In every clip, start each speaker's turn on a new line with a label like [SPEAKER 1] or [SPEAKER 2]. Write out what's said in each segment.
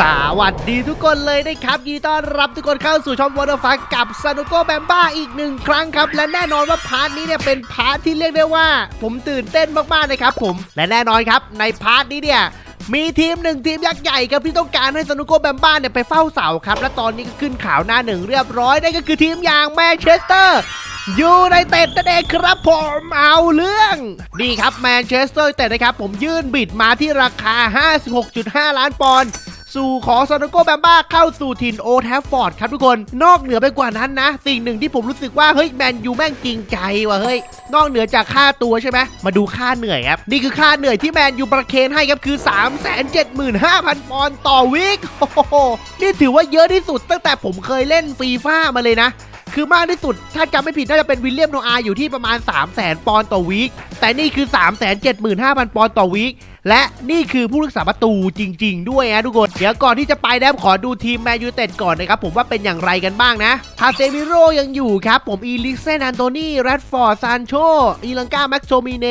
[SPEAKER 1] สวัสดีทุกคนเลยนะครับยินดีต้อนรับทุกคนเข้าสู่ช่องวอเตอร์ฟักับซานุโกแบมบ้าอีกหนึ่งครั้งครับ และแน่นอนว่าพาร์ทนี้เนี่ยเป็นพาร์ทที่เรียกได้ว่า ผมตื่นเต้นมากๆนะครับผมและแน่นอนครับในพาร์ทนี้เนี่ยมีทีมหนึ่งทีมยักษ์ใหญ่ครับที่ต้องการให้ซานุโกแบมบ้าเนี่ยไปเฝ้าเสาครับ และตอนนี้ก็ขึ้นข่าวหน้าหนึ่งเรียบร้อยนั่นก็คือทีมอย่างแมนเชสเตอร์ยูไนเต็ดนั่นเองครับผมเอาเรื่องนี่ครับแมนเชสเตอร์ยูไนเต็ดนะครับผมยื่นบิดมาที่ราคา 56.5 ล้านปอนด์ สู่ขอซานโกแบมบ้าเข้าสู่ถิ่นโอแทฟฟอร์ดครับทุกคน นอกเหนือไปกว่านั้นนะ สิ่งหนึ่งที่ผมรู้สึกว่าเฮ้ยแมนยูแม่งจริงใจว่ะเฮ้ยนอกเหนือจากค่าตัวใช่ไหมมาดูค่าเหนื่อยครับนี่คือค่าเหนื่อยที่แมนยูประเคนให้ครับคือ 375,000 ปอนด์ต่อวีคโอ้โหนี่ถือว่าเยอะที่สุดตั้งแต่ผมเคยเล่นฟีฟ่ามาเลยนะคือมากที่สุด ถ้าจำไม่ผิดน่าจะเป็นวิลเลียมโนอาอยู่ที่ประมาณ 3 0 0 0 0 0 ปอนด์ต่อวีคแต่นี่คือ 3 7 5 0 0 0 ปอนด์ต่อวีค และนี่คือผู้รักษาประตูจริง ๆ ด้วยนะทุกคน เดี๋ยวก่อนที่จะไปแดมขอดูทีมแมนยูเต็ดก่อนนะครับผมว่าเป็นอย่างไรกันบ้างนะคาเซมิโรยังอยู่ครับ ผมอีลิกเซนอันโตนีแรดฟอร์ดซานโชอีลังกาแม็กโซมิเน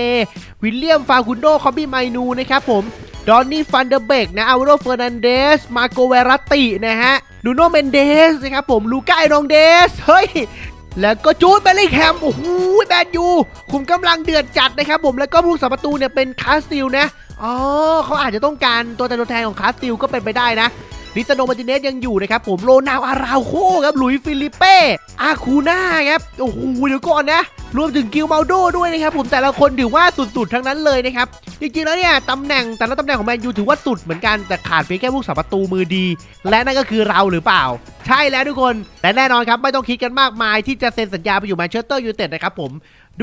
[SPEAKER 1] วิลเลียมฟาคุนโดคอมบี้ไมนูนะครับผมดอนนี่ฟันเดอร์เบกนะอัลโรเฟอร์นันเดส มาโกเวรตตินะฮะดูโนเมนเดสนะครับผมลูก้าไอนองเดส เฮ้ย แล้วก็จูดเบลลิงแฮมโอ้โหแมนยูคุมกำลังเดือดจัดนะครับผมแล้วก็ผู้สาประตูเนี่ยเป็นคาสติลนะอ๋อเขาอาจจะต้องการตัวแทนตัวแทนของคาสติลก็เป็นไปได้นะ ลิซาโนมาติเนสยังอยู่นะครับผมโรนาวอาราโคครับหลุยส์ฟิลิเป้อาคูน่าครับโอ้โหเดี๋ยวก่อนนะรวมถึงกิลมาโดด้วยนะครับผมแต่ละคนถือว่าสุดๆทั้งนั้นเลยนะครับจริงๆแล้วเนี่ยตำแหน่งแต่ละตำแหน่งของแมนยูถือว่าสุดเหมือนกันแต่ขาดเพียงแค่ผู้สาประตูมือดี และนั่นก็คือเราหรือเปล่า ใช่แล้วทุกคนและแน่นอนครับไม่ต้องคิดกันมากมายที่จะเซ็นสัญญาไปอยู่แมนเชสเตอร์ยูไนเต็ดนะครับผม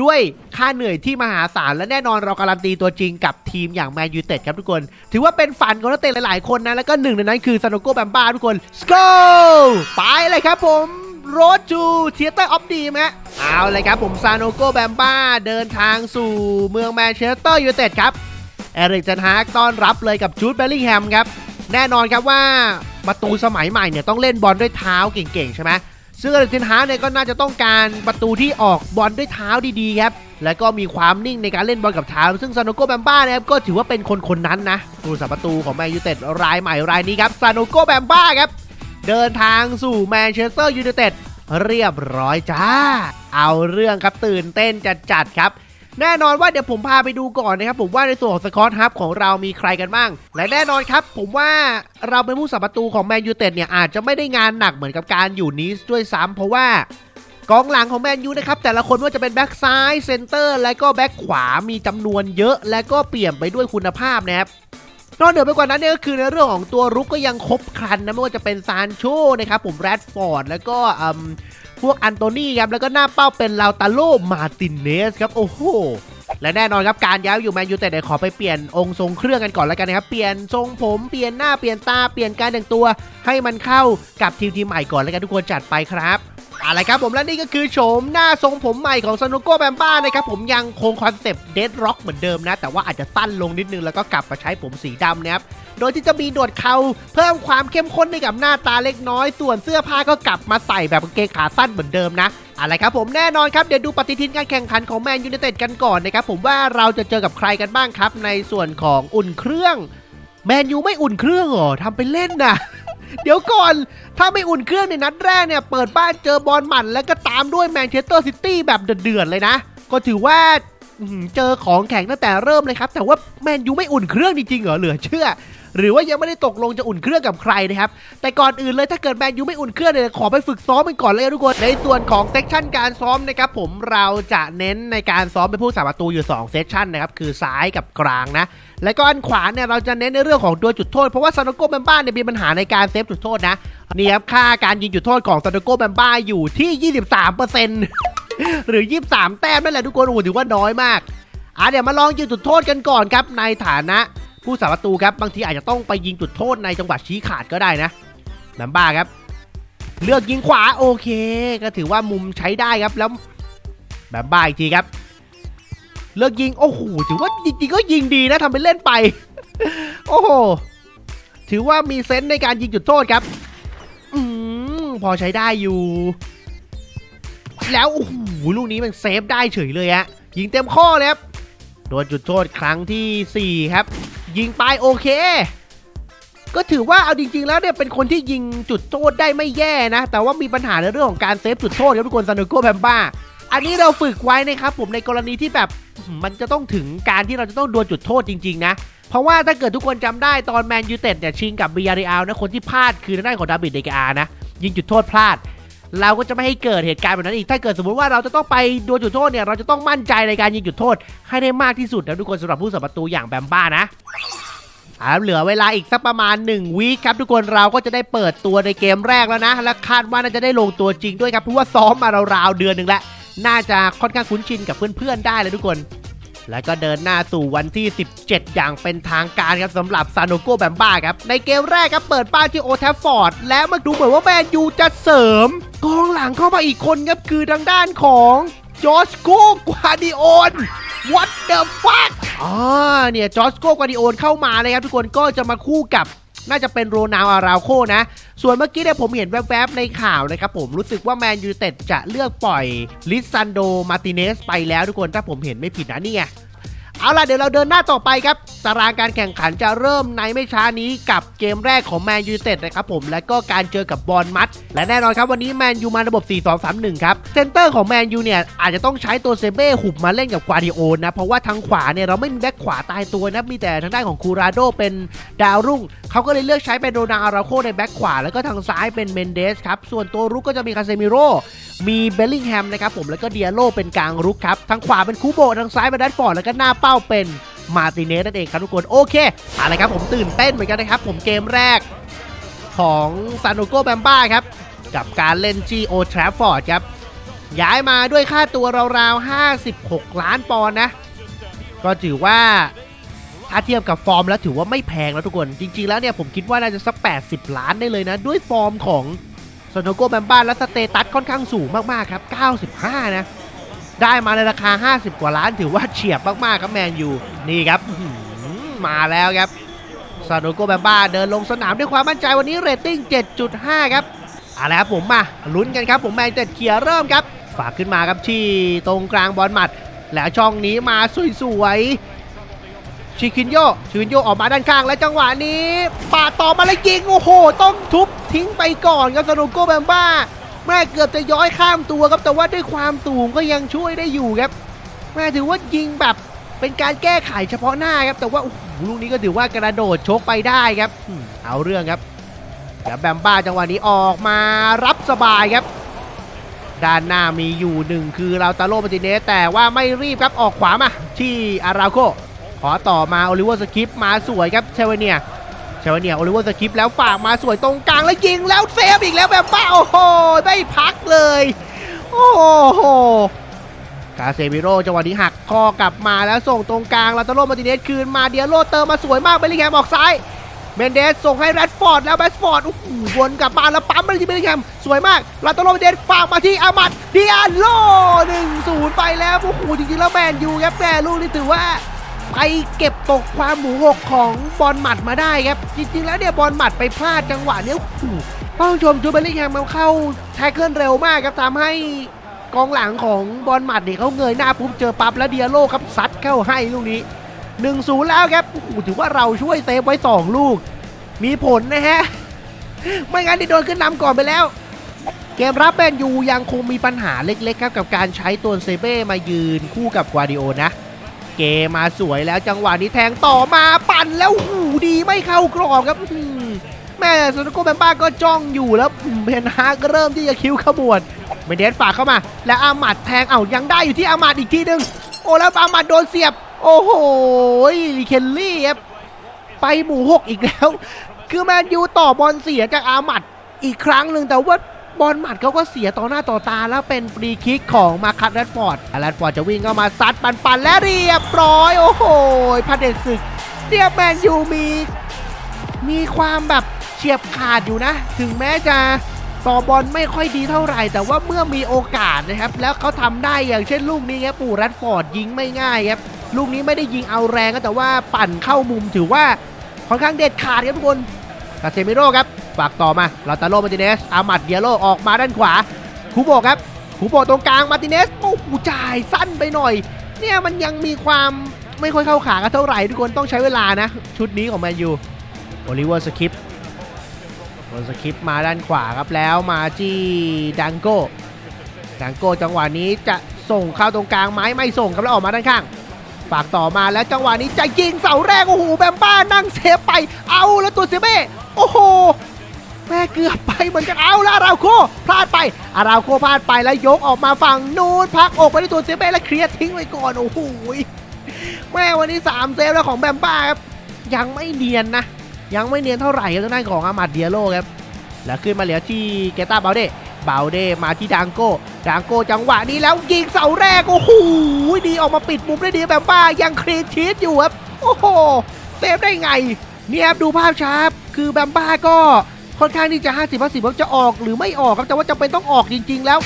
[SPEAKER 1] ด้วยค่าเหนื่อยที่มหาศาลและแน่นอนเราการันตีตัวจริงกับทีมอย่างแมนยูเต็ดครับทุกคน ถือว่าเป็นฝันของนักเตะหลายๆคนนะ แล้วก็หนึ่งในนั้นคือซานโกแบมบ้าทุกคน s go ไปเลยครับผมโรดจูเทียเตอร์ออฟดีมฮะเอาเลยครับผมซานโกแบมบ้าเดินทางสู่เมืองแมนเชสเตอร์ยูไนเต็ดครับเอริกเจนฮากต้อนรับเลยกับจูดเบลลิงแฮมครับแน่นอนครับว่าประตูสมัยใหม่เนี่ยต้องเล่นบอลด้วยเท้าเก่งๆใช่ไหม ซึ่งเอริกเทนฮาเนี่ยก็น่าจะต้องการประตูที่ออกบอลด้วยเท้าดีๆครับและก็มีความนิ่งในการเล่นบอลกับเท้า ซึ่งซานโกแบมบ้านะครับก็ถือว่าเป็นคนคนนั้นนะผู้รักษาประตูของแมนยูเต็ดรายใหม่รายนี้ครับซานโกแบมบ้าครับเดินทางสู่แมนเชสเตอร์ยูไนเต็ดเรียบร้อยจ้า เอาเรื่องครับตื่นเต้นจัดๆครับ แน่นอนว่าเดี๋ยวผมพาไปดูก่อนนะครับผมว่าในส่วนของสกอตฮับของเรามีใครกันบ้าง และแน่นอนครับ ผมว่าเราเป็นผู้สัมประตูของแมนยูเต็ดเนี่ยอาจจะไม่ได้งานหนักเหมือนกับการอยู่นีสด้วยซ้ำเพราะว่ากองหลังของแมนยูนะครับแต่ละคนว่าจะเป็นแบ็กซ้ายเซนเตอร์ และก็แบ็กขวามีจำนวนเยอะ และก็เปลี่ยนไปด้วยคุณภาพนะครับนอกเหนือไปกว่านั้นเนี่ยก็คือในเรื่องของตัวรุกก็ยังครบครันนะไม่ว่าจะเป็นซานโชนะครับผมแรดฟอร์ดแล้วก็ พวกอันโตนี่ครับแล้วก็หน้าเป้าเป็นลาวตาโลมาตินเนสครับโอ้โหและแน่นอนครับการย้ายอยู่แมนยูแต่เดี๋ยวขอไปเปลี่ยนองค์ทรงเครื่องกันก่อนแล้วกันนะครับเปลี่ยนทรงผมเปลี่ยนหน้าเปลี่ยนตาเปลี่ยนการแต่งตัว ให้มันเข้ากับทีมทีมใหม่ก่อนแล้วกันทุกคนจัดไปครับ อะไรครับผมและนี่ก็คือโฉมหน้าทรงผมใหม่ของซานุโกแบมบ้านะครับผมยังคงคอนเซปต์เดดร็อกเหมือนเดิมนะ แต่ว่าอาจจะสั้นลงนิดนึงแล้วก็กลับมาใช้ผมสีดำนะครับโดยที่จะมีหนวดเขาเพิ่มความเข้มข้นให้กับหน้าตาเล็กน้อย ส่วนเสื้อผ้าก็กลับมาใส่แบบกางเกงขาสั้นเหมือนเดิมนะอะไรครับผมแน่นอนครับ เดี๋ยวดูปฏิทินการแข่งขันของแมนยูไนเต็ดกันก่อนนะครับผมว่าเราจะเจอกับใครกันบ้างครับ ในส่วนของอุ่นเครื่องแมนยูไม่อุ่นเครื่องหรอทำไปเล่นนะ เดี๋ยวก่อน ถ้าไม่อุ่นเครื่องในนัดแรกเนี่ย เปิดบ้านเจอบอลหมันแล้วก็ตามด้วยแมนเชสเตอร์ซิตี้แบบเดือดๆเลยนะ ก็ถือว่าอื้อหือ เจอของแข็งตั้งแต่เริ่มเลยครับ แต่ว่าแมนยูไม่อุ่นเครื่องจริงๆเหรอเหลือเชื่อ หรือว่ายังไม่ได้ตกลงจะอุ่นเครื่องกับใครนะครับ แต่ก่อนอื่นเลยถ้าเกิดแมนยูไม่อุ่นเครื่องเนี่ยขอไปฝึกซ้อมกันก่อนเลยทุกคน ในส่วนของเซสชันการซ้อมนะครับผมเราจะเน้นในการซ้อมเป็นผู้สาประตูอยู่2เซสชันนะครับคือซ้ายกับกลางนะ แล้วก็อันขวาเนี่ยเราจะเน้นในเรื่องของตัวจุดโทษ เพราะว่าซานโกแบมบ้าเนี่ยมีปัญหาในการเซฟจุดโทษนะนี่ครับค่าการยิงจุดโทษของซานโกแบมบ้าอยู่ที่ 23% หรือ 23 แต้มนั่นแหละทุกคนโอ้โหถือว่าน้อยมากอะเดี๋ยวมาลองยิงจุดโทษกันก่อนครับในฐานะผู้สาประตูครับบางทีอาจจะต้องไปยิงจุดโทษในจังหวะชี้ขาดก็ได้นะแบมบ้าครับ เลือกยิงขวาโอเค ก็ถือว่ามุมใช้ได้ครับแล้วแบมบ้าอีกทีครับ เลือกยิงโอ้โหถือว่าจริงๆก็ยิงดีนะทำไปเล่นไป โอ้โหถือว่ามีเซนส์ในการยิงจุดโทษครับ อืมพอใช้ได้อยู่ แล้วโอ้โหลูกนี้มันเซฟได้เฉยเลยฮะยิงเต็มข้อเลยครับโดนจุดโทษครั้งที่ 4 ครับ ยิงไปโอเค ก็ถือว่าเอาจริง ๆ แล้วเนี่ยเป็นคนที่ยิงจุดโทษได้ไม่แย่นะ แต่ว่ามีปัญหาในเรื่องของการเซฟจุดโทษครับทุกคนซานโกแบมบ้าอันนี้เราฝึกไว้นะครับผมในกรณีที่แบบมันจะต้องถึงการที่เราจะต้องดวลจุดโทษจริง ๆ นะ เพราะว่าถ้าเกิดทุกคนจำได้ตอนแมนยูเต็ดเนี่ยชิงกับบียาริอาลนะคนที่พลาดคือทางด้านของดาบิดเดกอานะยิงจุดโทษพลาด เราก็จะไม่ให้เกิดเหตุการณ์แบบนั้นอีก ถ้าเกิดสมมติว่าเราจะต้องไปดวลจุดโทษเนี่ย เราจะต้องมั่นใจในการยิงจุดโทษ ให้ได้มากที่สุดนะทุกคนสำหรับผู้สัมประตูอย่างแบมบ้านะอ่าเหลือเวลาอีกสักประมาณ 1วีคครับทุกคนเราก็จะได้เปิดตัวในเกมแรกแล้วนะ และคาดว่าน่าจะได้ลงตัวจริงด้วยครับเพราะว่าซ้อมมาราวๆเดือนหนึ่งแล้วน่าจะค่อนข้างคุ้นชินกับเพื่อนๆได้เลยทุกคน แล้วก็เดินหน้าสู่วันที่ 17 อย่างเป็นทางการครับสำหรับซานโกแบมบ้าครับ ในเกมแรกครับเปิดบ้านที่โอแทฟฟอร์ด และมาดูเหมือนว่าแมนยูจะเสริมกองหลังเข้ามาอีกคนครับคือทางด้านของจอร์จโกกวาดิโอน What the fuck อ๋อเนี่ยจอร์จโกกวาดิโอนเข้ามาเลยครับทุกคนก็จะมาคู่กับ น่าจะเป็นโรนัลอาราโคนะ ส่วนเมื่อกี้เนี่ยผมเห็นแวบๆในข่าวนะครับผมรู้สึกว่าแมนยูเต็ดจะเลือกปล่อยลิซันโดมาติเนสไปแล้วทุกคนถ้าผมเห็นไม่ผิดนะนี่ไง เอาล่ะเดี๋ยวเราเดินหน้าต่อไปครับ ตารางการแข่งขันจะเริ่มในไม่ช้านี้กับเกมแรกของแมนยูเต็ดนะครับผมและก็การเจอกับบอลมัด และแน่นอนครับวันนี้แมนยูมาระบบ 4-2-3-1 ครับ เซนเตอร์ของแมนยูเนี่ย อาจจะต้องใช้ตัวเซเบ้หุบมาเล่นกับกวาดิโอนะ เพราะว่าทางขวาเนี่ย เราไม่มีแบ็คขวาตายตัวนะ มีแต่ทางด้านของคูราโดเป็นดาวรุ่ง เขาก็เลยเลือกใช้เป็นโรนาอาราโคในแบ็คขวา แล้วก็ทางซ้ายเป็นเมนเดสครับส่วนตัวรุกก็จะมีคาเซมิโรมีเบลลิงแฮมนะครับผมแล้วก็เดียโลเป็นกลางรุกครับทางขวาเป็นคูโบทางซ้ายเป็นแรดฟอร์ดแล้วก็หน้าเป้าเป็นมาติเนสนั่นเองครับทุกคนโอเคอะไรครับผมตื่นเต้นเหมือนกันนะครับ ผมเกมแรกของซานโกแบมบ้าครับ กับการเล่นที่โอทราฟอร์ดครับ ย้ายมาด้วยค่าตัวราวๆ 56 ล้านปอนด์นะ ก็ถือว่าถ้าเทียบกับฟอร์มแล้วถือว่าไม่แพงแล้วทุกคน จริง ๆ แล้วเนี่ยผมคิดว่าน่าจะสัก 80 ล้านได้เลยนะ ด้วยฟอร์มของซานโกแบมบ้าและสเตตัสค่อนข้างสูงมากๆครับ 95 นะ ได้มาในราคา 50 กว่าล้านถือว่าเฉียบมากๆครับแมนยูนี่ครับมาแล้วครับซานโกแบมบ้าเดินลงสนามด้วยความมั่นใจวันนี้เรตติ้ง 7.5 ครับเอาละครับผมมาลุ้นกันครับ ผมแมนเต็ดเขียร์เริ่มครับ ฝากขึ้นมาครับที่ตรงกลางบอลหมัด แล้วช่องนี้มาสวยๆชิคินโยชิคินโยออกมาด้านข้างและจังหวะนี้ปาดต่อมาแล้วยิงโอ้โห ต้องทุบทิ้งไปก่อนครับซาโนโกแบมบ้า แม่เกือบจะย้อยข้ามตัวครับแต่ว่าด้วยความสูงก็ยังช่วยได้อยู่ครับแม่ถือว่ายิงแบบเป็นการแก้ไขเฉพาะหน้าครับแต่ว่าโอ้โหลูกนี้ก็ถือว่ากระโดดชกไปได้ครับเอาเรื่องครับเดี๋ยวแบมบ้าจังหวะนี้ออกมารับสบายครับ ด้านหน้ามีอยู่หนึ่งคือราตาโลมาติเนสแต่ว่าไม่รีบครับออกขวามาที่อาราโคขอต่อมาโอลิเวอร์สคริปมาสวยครับเชวเนีย เชวเนี่ยโอลิเวอร์สคริปแล้วฝากมาสวยตรงกลางแล้วยิงแล้วเซฟอีกแล้วแบบบ้าโอ้โหไม่พักเลย โอ้โหคาเซมิโร่จังหวะนี้หักคอกลับมาแล้วส่งตรงกลางลาตาโลมาติเนสคืนมาเดียโลเติมมาสวยมากเบลลิงแฮมออกซ้ายเมนเดสส่งให้แรดฟอร์ดแล้วแรดฟอร์ดโอ้โหวนกลับมาแล้วปั๊มไปที่เบลลิงแฮมสวยมากลาตาโลมาติเนสฝากมาที่อามัดเดียโลหนึ่งศูนย์ไปแล้วโอ้โหจริงๆแล้วแมนยูครับแม่ลูกนี่ถือว่า ไปเก็บตกความหมูหกของบอลหมัดมาได้ครับ จริงๆ แล้วเนี่ยบอลหมัดไปพลาดจังหวะเนี้ยโอ้ต้องชมจูเบลลิงแฮมมันเข้าแท็กเกิลเร็วมากครับทำให้กองหลังของบอลหมัดเนี่ยเขาเงยหน้าปุ๊บเจอปั๊บแล้วเดียโลครับซัดเข้าให้ลูกนี้1นูแล้วครับโอ้โหถือว่าเราช่วยเซฟไว้ 2 ลูก มีผลนะฮะ ไม่งั้นที่โดนขึ้นนำก่อนไปแล้ว เกมรับแมนยูยังคงมีปัญหาเล็กๆครับกับการใช้ตัวเซเบ้มายืนคู่กับกวาดิโอนะ เกมมาสวยแล้วจังหวะนี้แทงต่อมาปั่นแล้วหูดีไม่เข้ากรอบครับแม่ซานโกแบมบ้าก็จ้องอยู่แล้วเพนฮาก็เริ่มที่จะคิ้วขมวดเมเดสฝากเข้ามา แล้วอามัดแทงเอ้ายังได้อยู่ที่อามัดอีกทีหนึ่งโอ้แล้วอามัดโดนเสียบ โอ้โหลีเคนลี่ครับไปหมู่หกอีกแล้ว คือแมนยูต่อบอลเสียจากอามัดอีกครั้งหนึ่งแต่ว่า บอลหมัดเขาก็เสียต่อหน้าต่อตาแล้วเป็นฟรีคิกของมาคัตแรดฟอร์ดแรดฟอร์ดจะวิ่งเข้ามาซัดปันปันและเรียบร้อย โอ้โหพระเดชศึกเรียบแมนยูมี มีความแบบเฉียบขาดอยู่นะ ถึงแม้จะต่อบอลไม่ค่อยดีเท่าไหร่ แต่ว่าเมื่อมีโอกาสนะครับ แล้วเขาทำได้อย่างเช่นลูกนี้ครับปู่แรดฟอร์ดยิงไม่ง่ายครับลูกนี้ไม่ได้ยิงเอาแรงก็แต่ว่าปั่นเข้ามุมถือว่าค่อนข้างเด็ดขาดครับทุกคนคาเซมิโร่ครับ ฝากต่อมาลาตาโลมาร์ติเนสอามัดเดียโลออกมาด้านขวาคูโบครับคูโบตรงกลางมาร์ติเนสโอ้โหจ่ายสั้นไปหน่อย เนี่ยมันยังมีความไม่ค่อยเข้าขากันเท่าไหร่ทุกคนต้องใช้เวลานะ ชุดนี้ของแมนยูโอลิเวอร์สคิปโอลิเวอร์สคิปมาด้านขวาครับแล้วมาที่ดังโก้ดังโก้จังหวะนี้จะส่งเข้าตรงกลางไหม้ไม่ส่งครับแล้วออกมาด้านข้าง ฝากต่อมาแล้วจังหวะนี้จะยิงเสาแรกโอ้โหแบมบ้านั่งเซฟไปเอาแล้วตัวเซเบ้โอ้โห แม่เกือบไปเหมือนกันเอาล้วอาราโคพลาดไปอาราโคพลาดไปแล้วยกออกมาฝั่งนู้นพักอกไปที่ตัวเซเบ้แล้วเคลียร์ทิ้งไว้ก่อนโอ้โหแม่วันนี้ 3 เซฟแล้วของแบมบ้าครับยังไม่เนียนนะ ยังไม่เนียนเท่าไหร่ครับทางด้านของอามาดเดียโลครับแล้วขึ้นมาเหลือที่เกตาเบลเดเบลเดมาที่ดังโก้ดังโก้จังหวะนี้แล้วยิงเสาแรกโอ้โหดีออกมาปิดมุมได้ดีแบบว่ายังคลีนชีตอยู่ครับโอ้โหเซฟได้ไงเนี่ยครับดูภาพช้ารับคือแบมบ้าก็ ค่อนข้างที่จะ 50 50ว่าจะออกหรือไม่ออกครับแต่ว่าจำเป็นต้องออกจริง ๆ แล้ว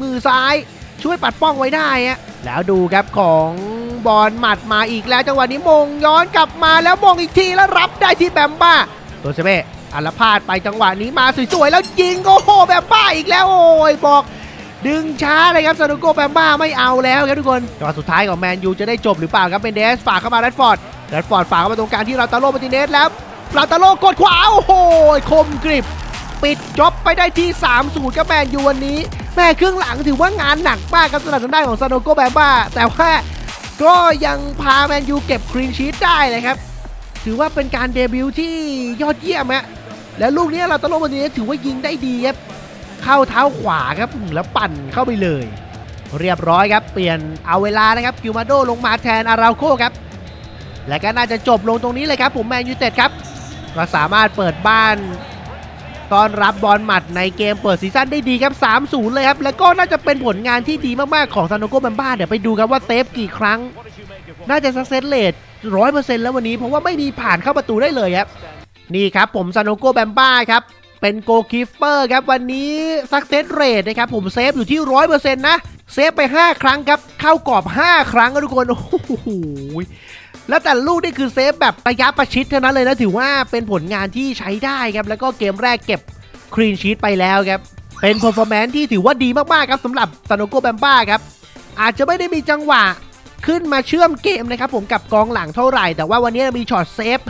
[SPEAKER 1] มือซ้ายช่วยปัดป้องไว้ได้ฮะแล้วดูครับของบอลหมัดมาอีกแล้วจังหวะนี้มงย้อนกลับมาแล้วมงอีกทีแล้วรับได้ที่แบมบ้าตัวเซเบ้อัลพาดไปจังหวะนี้มาสวยๆแล้วยิงโอ้โหแบบบ้าอีกแล้วโอ้ยบอก ดึงช้าเลยครับซานุโกแบมบ้าไม่เอาแล้วครับทุกคนจังหวะสุดท้ายของแมนยูจะได้จบหรือเปล่าครับเป็นเดสฝากเข้ามาแรดฟอร์ดแรดฟอร์ดฝากเข้ามาตรงกลางที่ลาตาโลมาติเนสแล้ว ลาตาโลกดขวา โอ้โห คมกริบ ปิดจ็อบไปได้ที่ 3 0กับแมนยูวันนี้ แม่ครึ่งหลังถือว่างานหนักมากครับสำหรับทางด้านของซาโนโกแบบ้า แต่ว่าก็ยังพาแมนยูเก็บครีนชีตได้เลยครับ ถือว่าเป็นการเดบิวต์ที่ยอดเยี่ยมฮะแล้วลูกนี้เราตะโลวันนี้ถือว่ายิงได้ดีครับเข้าเท้าขวาครับแล้วปั่นเข้าไปเลย เรียบร้อยครับ เปลี่ยนเอาเวลานะครับกิวมาโดลงมาแทนอาราโคครับและก็น่าจะจบลงตรงนี้เลยครับผมแมนยูเต็ดครับ ก็สามารถเปิดบ้านต้อนรับบอลหมัดในเกมเปิดซีซั่นได้ดีครับ 3-0 เลยครับ แล้วก็น่าจะเป็นผลงานที่ดีมากๆ ของซานโนโกบัมบ้าเดี๋ยวไปดูครับว่าเซฟกี่ครั้ง น่าจะสักเซสเลทร้อยเปอร์เซ็นต์แล้ววันนี้ เพราะว่าไม่มีผ่านเข้าประตูได้เลยครับ นี่ครับผมซานโนโกแบมบ้าครับ เป็นโกคีฟเปอร์ครับวันนี้สักเซสเรทนะครับผมเซฟอยู่ที่ร้อยเปอร์เซ็นต์นะ เซฟไป 5 ครั้งครับ เข้ากรอบ 5 ครั้งครับทุกคน โอ้โหแล้วแต่ลูกนี่คือเซฟแบบระยะประชิดเท่านั้นเลยนะ ถือว่าเป็นผลงานที่ใช้ได้ครับ แล้วก็เกมแรกเก็บครีนชีตไปแล้วครับ เป็น p e r f o r m a n c e ที่ถือว่าดีมาก ๆ ครับสำหรับซานโนโกแบมบ้าครับ อาจจะไม่ได้มีจังหวะขึ้นมาเชื่อมเกมนะครับผมกับกองหลังเท่าไหร่ แต่ว่าวันนี้มีช็อตเซฟ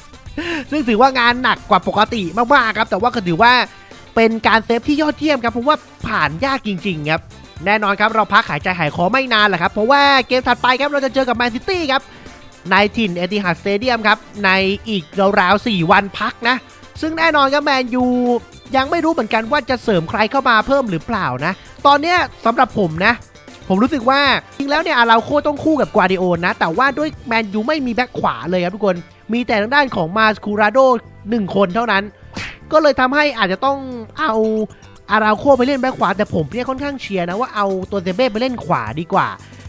[SPEAKER 1] ซึ่งถือว่างานหนักกว่าปกติมาก ๆ ครับ แต่ว่าก็ถือว่าเป็นการเซฟที่ยอดเยี่ยมครับเพราะว่าผ่านยากจริง ๆ ครับ แน่นอนครับเราพักหายใจหายคอไม่นานแหละครับ เพราะว่าเกมถัดไปครับเราจะเจอกับแมนซิตี้ครับในถิ่นเอติฮัดสเตเดียมครับ ในอีกราวๆ 4 วันพักนะ ซึ่งแน่นอนครับแมนยูยังไม่รู้เหมือนกันว่าจะเสริมใครเข้ามาเพิ่มหรือเปล่านะ ตอนนี้สำหรับผมนะ ผมรู้สึกว่า จริงแล้วเนี่ยอาราโคต้องคู่กับกวาดิโอนะ แต่ว่าด้วยแมนยูไม่มีแบ็คขวาเลยครับทุกคน มีแต่ทางด้านของมาสคูราโดหนึ่งคนเท่านั้น ก็เลยทำให้อาจจะต้องเอา อาราโคไปเล่นแบ็คขวาแต่ผมเนี่ยค่อนข้างเชียร์นะว่าเอาตัวเซเบ้ไปเล่นขวาดีกว่า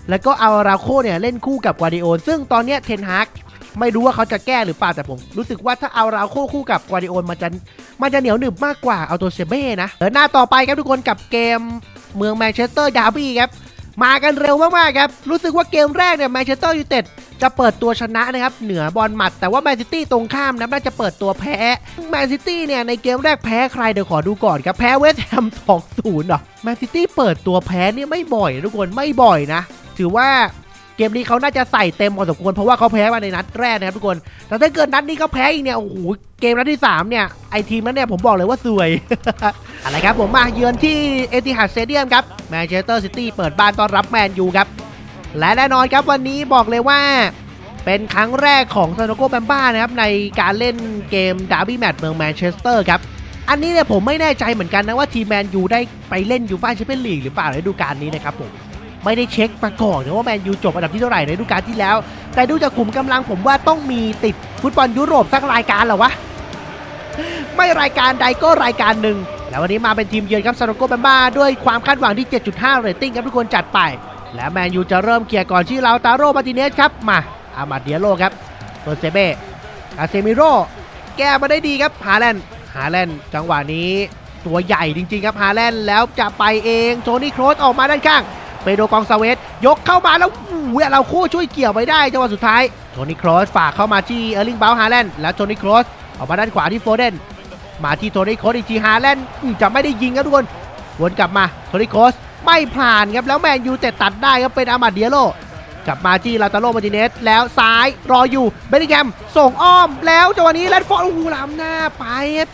[SPEAKER 1] แล้วก็เอาอาราโคเนี่ยเล่นคู่กับกวาดิโอซึ่งตอนเนี้ยเทนฮากไม่รู้ว่าเขาจะแก้หรือเปล่าแต่ผมรู้สึกว่าถ้าเอาอาราโคคู่กับกวาดิโอมันจะมันจะเหนียวหนึบมากกว่าเอาตัวเซเบ้นะเดินหน้าต่อไปครับทุกคนกับเกมเมืองแมนเชสเตอร์ดาร์บี้ครับ มากันเร็วมากๆครับ รู้สึกว่าเกมแรกเนี่ยแมนเชสเตอร์ยูไนเต็ดจะเปิดตัวชนะนะครับ เหนือบอลหมัด แต่ว่าแมนซิตี้ตรงข้ามนะน่าจะเปิดตัวแพ้แมนซิตี้เนี่ยในเกมแรกแพ้ใครเดี๋ยวขอดูก่อนครับ แพ้เวสต์แฮม2-0เหรอแมนซิตี้เปิดตัวแพ้เนี่ยไม่บ่อยทุกคนไม่บ่อยนะ ถือว่า เกมนี้เขาน่าจะใส่เต็มพอสมควรเพราะว่าเขาแพ้มาในนัดแรกนะครับทุกคน แต่ถ้าเกิดนัดนี้เขาแพ้อีกเนี่ยโอ้โหเกมนัดที่สามเนี่ยไอทีมนั้นเนี่ยผมบอกเลยว่าซวย อะไรครับผมมาเยือนที่เอติฮัดสเตเดียมครับแมนเชสเตอร์ซิตี้เปิดบ้านต้อนรับแมนยูครับ และแน่นอนครับวันนี้บอกเลยว่าเป็นครั้งแรกของซานโกแบมบ้านะครับในการเล่นเกมดาร์บี้แมตช์เมืองแมนเชสเตอร์ครับอันนี้เนี่ยผมไม่แน่ใจเหมือนกันนะว่าทีมแมนยูได้ไปเล่นยูฟ่าแชมเปี้ยนลีกหรือเปล่าในฤดูกาลนี้นะครับผม ไม่ได้เช็คมาก่อนนะว่าแมนยูจบอันดับที่เท่าไหร่ในฤดูกาลที่แล้ว แต่ดูจากขุมกำลังผมว่าต้องมีติดฟุตบอลยุโรปสักรายการเหรอวะ ไม่รายการใดก็รายการหนึ่งแล้ววันนี้มาเป็นทีมเยือนครับซานโกแบมบ้าด้วยความคาดหวังที่ 7.5 เรตติ้งครับทุกคนจัดไป และแมนยูจะเริ่มเคลียร์ก่อนที่ลาวตาโรมาติเนสครับมาอามาเดียโลครับตัวเซเบ้อาเซมิโรแก้มาได้ดีครับฮาแลนด์ฮาแลนด์จังหวะนี้ตัวใหญ่จริงๆครับฮาแลนด์แล้วจะไปเองโทนี่โครสออกมาด้านข้าง เปโดกองซาเวสยกเข้ามาแล้วอู้ยเราโคช่วยเกี่ยวไปได้จังหวะสุดท้ายโทนี่ครอสฝากเข้ามาที่เออร์ลิงเบลฮาแลนด์แล้วโทนี่ครอสออกมาด้านขวาที่โฟเดนมาที่โทนี่ครอสอีกทีฮาแลนด์จะไม่ได้ยิงครับทุกคนวนกลับมาโทนี่ครอสไม่ผ่านครับแล้วแมนยูแต่ตัดได้ครับเป็นอามาเดียโลกลับมาที่ลาตาโลมาติเนสแล้วซ้ายรออยู่เบลลิแกมส่งอ้อมแล้วจังหวะนี้แรดฟอร์ดโอ้โหล้ำหน้าไปครับ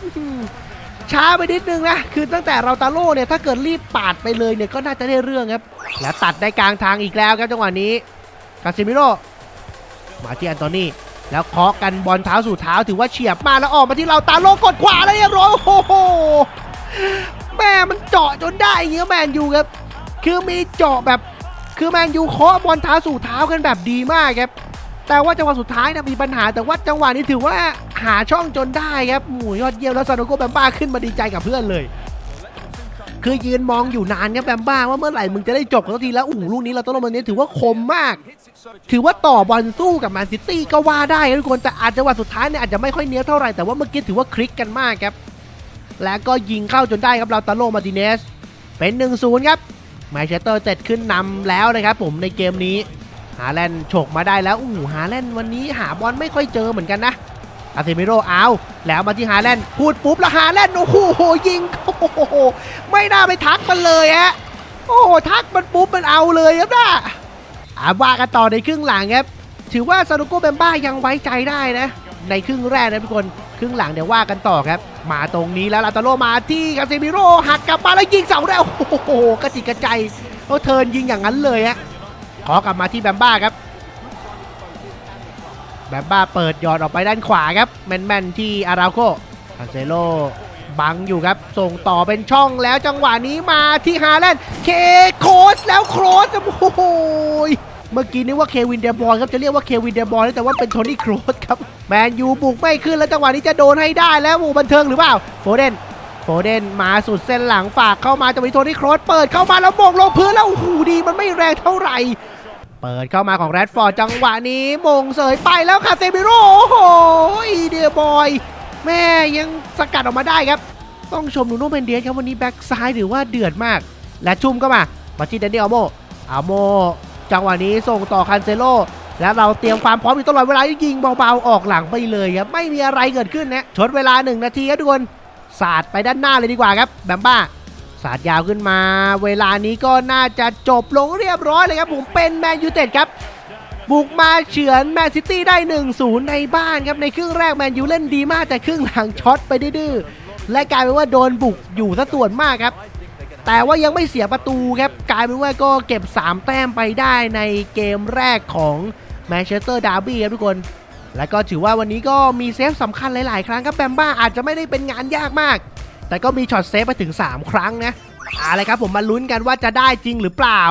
[SPEAKER 1] ช้าไปนิดนึงนะ คือตั้งแต่เราตาโลเนี่ยถ้าเกิดรีบปาดไปเลยเนี่ยก็น่าจะได้เรื่องครับ แล้วตัดได้กลางทางอีกแล้วครับจังหวะนี้คาซิมิโร่มาที่แอนโทนีแล้วเคาะกันบอลเท้าสู่เท้าถือว่าเฉียบมากแล้วออกมาที่เราตาโลกดขวาแล้วเรียบร้อยโอ้โหแม่มันเจาะจนได้อย่างเงี้ยแมนยูครับ คือมีเจาะแบบคือแมนยูเคาะบอลเท้าสู่เท้ากันแบบดีมากครับแต่ว่าจังหวะสุดท้ายนะมีปัญหาแต่ว่าจังหวะนี้ถือว่า หาช่องจนได้ครับหมูยอดเยี่ยมแล้วซานโกแบมบ้าขึ้นมาดีใจกับเพื่อนเลย คือยืนมองอยู่นานครับแบมบ้าว่าเมื่อไหร่มึงจะได้จบกันสักทีแล้วอู้ลูกนี้เราต้องลงมาเนี้ถือว่าคมมาก ถือว่าต่อบอลสู้กับแมนซิตี้ก็ว่าได้ทุกคนแต่อาจจะว่าสุดท้ายเนี่ยอาจจะไม่ค่อยเนี้ยเท่าไหร่แต่ว่าเมื่อกี้ถือว่าคลิกกันมากครับและก็ยิงเข้าจนได้ครับเราตาโลมาติเนสเป็น1-0ครับแมนเชสเตอร์เจ็ดขึ้นนำแล้วนะครับผมในเกมนี้ฮาแลนด์ฉกมาได้แล้วอู้หาแลนด์วันนี้หาบอลไม่ค่อยเจอเหมือนกันนะ อาเซมิโรเอาแล้วมาที่ฮาแลนด์พูดปุ๊บแล้วฮาแลนด์โอ้โหยิงโอ้โหไม่น่าไปทักมันเลยฮะโอ้โหทักมันปุ๊บมันเอาเลยครับนะอาว่ากันต่อในครึ่งหลังครับถือว่าซานุโกเบมบ้ายังไว้ใจได้นะ ในครึ่งแรกนะทุกคนครึ่งหลังเดี๋ยวว่ากันต่อครับ มาตรงนี้แล้วลาตาโลมาที่คาเซมิโร่หักกลับมาแล้วยิงเสาแรกโอ้โหกระจิกกระใจเขาเทิร์นยิงอย่างนั้นเลยฮะขอกลับมาที่แบมบ้าครับ แบมบ้าเปิดยอดออกไปด้านขวาครับแมนๆที่อาราโคคาเซโลบังอยู่ครับ ส่งต่อเป็นช่องแล้วจังหวะนี้มาที่ฮาแลนด์เคโคสแล้วโครสโอ้โหเมื่อกี้นึกว่าเควินเดบอลครับจะเรียกว่าเควินเดบอลแต่ว่าเป็นโทนี่โครสครับแมนยูบุกไม่ขึ้นแล้วจังหวะนี้จะโดนให้ได้แล้วหมู่บันเทิงหรือเปล่าโฟเดนโฟเดนมาสุดเส้นหลังฝากเข้ามาจังหวะนี้โทนี่โครสเปิดเข้ามาแล้วโมงลงพื้นแล้วโอ้โหดีมันไม่แรงเท่าไหร่ เปิดเข้ามาของแรดฟอร์ดจังหวะนี้มงเสยไปแล้วคาเซมิโร่โอ้โหเดียบอยแม่ยังสกัดออกมาได้ครับ ต้องชมนูโนเมนเดียสครับวันนี้แบ็กซ้ายถือว่าเดือดมาก และชุ่มก็มามาที่แดนนี่อัลโมอัลโมจังหวะนี้ส่งต่อคันเซโลแล้วเราเตรียมความพร้อมอยู่ตลอดเวลายิงเบาๆออกหลังไปเลยครับไม่มีอะไรเกิดขึ้นนะชดเวลา 1 นาทีครับทุกคนสาดไปด้านหน้าเลยดีกว่าครับแบมบ้า สาดยาวขึ้นมา เวลานี้ก็น่าจะจบลงเรียบร้อยเลยครับผมเป็นแมนยูเต็ดครับ บุกมาเฉือนแมนซิตี้ได้ 1-0 ในบ้านครับ ในครึ่งแรกแมนยูเล่นดีมากแต่ครึ่งหลังช็อตไปดื้อและกลายเป็นว่าโดนบุกอยู่ซะส่วนมากครับ แต่ว่ายังไม่เสียประตูครับ กลายเป็นว่าก็เก็บ 3 แต้มไปได้ในเกมแรกของแมนเชสเตอร์ดาร์บี้ครับทุกคน และก็ถือว่าวันนี้ก็มีเซฟสำคัญหลาย ๆ ครั้งครับแบมบ้าอาจจะไม่ได้เป็นงานยากมาก แต่ก็มีช็อตเซฟไปถึง 3 ครั้งนะอะไรครับผมมาลุ้นกันว่าจะได้จริงหรือเปล่า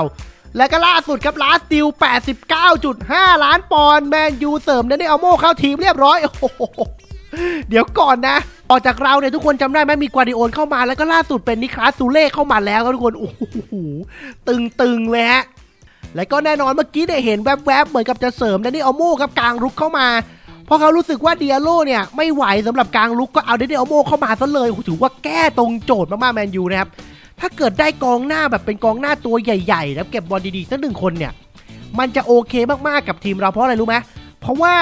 [SPEAKER 1] และก็ล่าสุดครับลาสติล89.5 ล้านปอนด์แมนยูเสริมได้เอาโม่เข้าทีมเรียบร้อยโอ้โหเดี๋ยวก่อนนะ ออกจากเราเนี่ยทุกคนจำได้ไหมมีกวาดิโอนเข้ามาแล้วก็ล่าสุดเป็นนิคลาสซูเล่เข้ามาแล้วทุกคนโอ้โหตึงๆเลยฮะและก็แน่นอนเมื่อกี้เนี่ยเห็นแวบๆ เหมือนกับจะเสริมแดนนี่อัลโม่ครับกลางรุกเข้ามา เพราะเขารู้สึกว่าเดียโลเนี่ย ไม่ไหวสำหรับกลางลุกก็เอาเดนนี่อัลโมเข้ามาซะเลยถือว่าแก้ตรงโจทย์มากๆแมนยูนะครับ ถ้าเกิดได้กองหน้าแบบเป็นกองหน้าตัวใหญ่ๆแล้วเก็บบอลดีๆสักหนึ่งคนเนี่ย มันจะโอเคมากๆกับทีมเราเพราะอะไรรู้ไหมเพราะว่า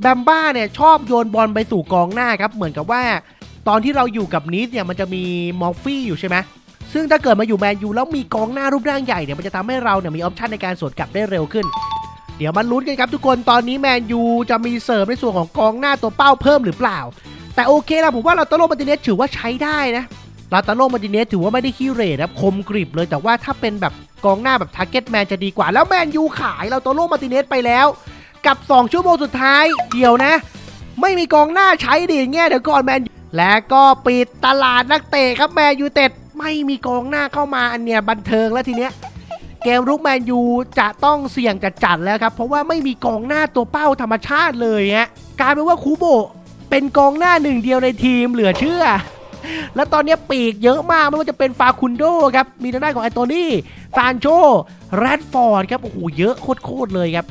[SPEAKER 1] แบมบ้าเนี่ยชอบโยนบอลไปสู่กองหน้าครับเหมือนกับว่า ตอนที่เราอยู่กับนีสเนี่ยมันจะมีมอฟฟี่อยู่ใช่ไหมซึ่งถ้าเกิดมาอยู่แมนยูแล้วมีกองหน้ารูปร่างใหญ่เนี่ยมันจะทำให้เราเนี่ยมีออปชันในการสวนกลับได้เร็วขึ้น เดี๋ยวมาลุ้นกันครับทุกคนตอนนี้แมนยูจะมีเสริมในส่วนของกองหน้าตัวเป้าเพิ่มหรือเปล่า แต่โอเคละผมว่าเราตาโลมาติเนสถือว่าใช้ได้นะลาตาโลมาติเนสถือว่าไม่ได้ขี้เร่นะครับคมกริบเลยแต่ว่าถ้าเป็นแบบกองหน้าแบบทาร์เก็ตแมนจะดีกว่า แล้วแมนยูขายเราตาโลมาติเนสไปแล้ว กับ 2 ชั่วโมงสุดท้ายเดี๋ยวนะ ไม่มีกองหน้าใช้ดิอย่างเงี้ยเดี๋ยวก่อนแมนและก็ปิดตลาดนักเตะครับแมนยูเต็ดไม่มีกองหน้าเข้ามาอันเนี้ยบันเทิงแล้วทีเนี้ย เกมรุกแมนยูจะต้องเสี่ยงจัดจัดๆแล้วครับ เพราะว่าไม่มีกองหน้าตัวเป้าธรรมชาติเลยฮะกลายเป็นว่าคูโบเป็นกองหน้าหนึ่งเดียวในทีมเหลือเชื่อ แล้วตอนนี้ปีกเยอะมากไม่ว่าจะเป็นฟาคุนโดครับ มีทางด้านของแอนโตนีซานโชแรดฟอร์ดครับ โอ้โห เยอะโคตรเลยครับ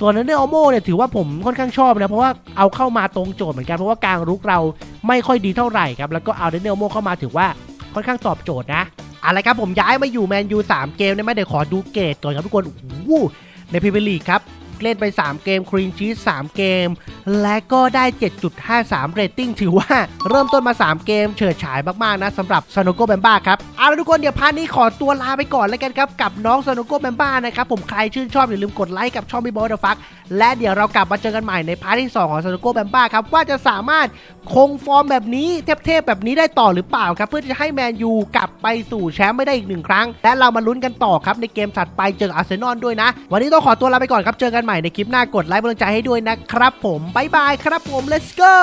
[SPEAKER 1] ส่วนนั้นเนอโมเนี่ยถือว่าผมค่อนข้างชอบนะ เพราะว่าเอาเข้ามาตรงโจทย์เหมือนกัน เพราะว่ากลางรุกเราไม่ค่อยดีเท่าไหร่ครับ แล้วก็เอาเดนเนลโมเข้ามาถือว่าค่อนข้างตอบโจทย์นะ อะไรครับผมย้ายมาอยู่แมนยู3เกมได้ไหมเดี๋ยวขอดูเกรดก่อนครับทุกคนโอ้โหในพรีเมียร์ลีกครับ เล่นไป 3 เกมครีนชีส3เกม และก็ได้ 7.53 เรตติ้งถือว่าเริ่มต้นมา 3 เกมเฉิดฉายมาก ๆ นะสำหรับซ n o โกแบมบ้าครับเอาละทุกคนเดี๋ยวพาร์ทนี้ขอตัวลาไปก่อนแล้วกันครับ กับน้องซ n o โกแบมบ้านะครับ ผมใครชื่นชอบอย่าลืมกดไลค์กับช่องบีบอลฟักและเดี๋ยวเรากลับมาเจอกันใหม่ในพาร์ทที่ 2 ของซ n o โกแบมบ้าครับว่าจะสามารถคงฟอร์มแบบนี้เทพๆแบบนี้ได้ต่อหรือเปล่าครับเพื่อจะให้แมนยูกลับไปสู่แชมป์ไม่ได้อีกหนึ่งครั้ง และเรามาลุ้นกันต่อครับในเกมถัดไปเจออาร์เซนอลด้วยนะ วันนี้ต้องขอตัวลาไปก่อนครับเจอกันใหม่ในคลิปหน้ากดไลค์กำลังใจให้ด้วยนะครับผมบายบายครับผม let's go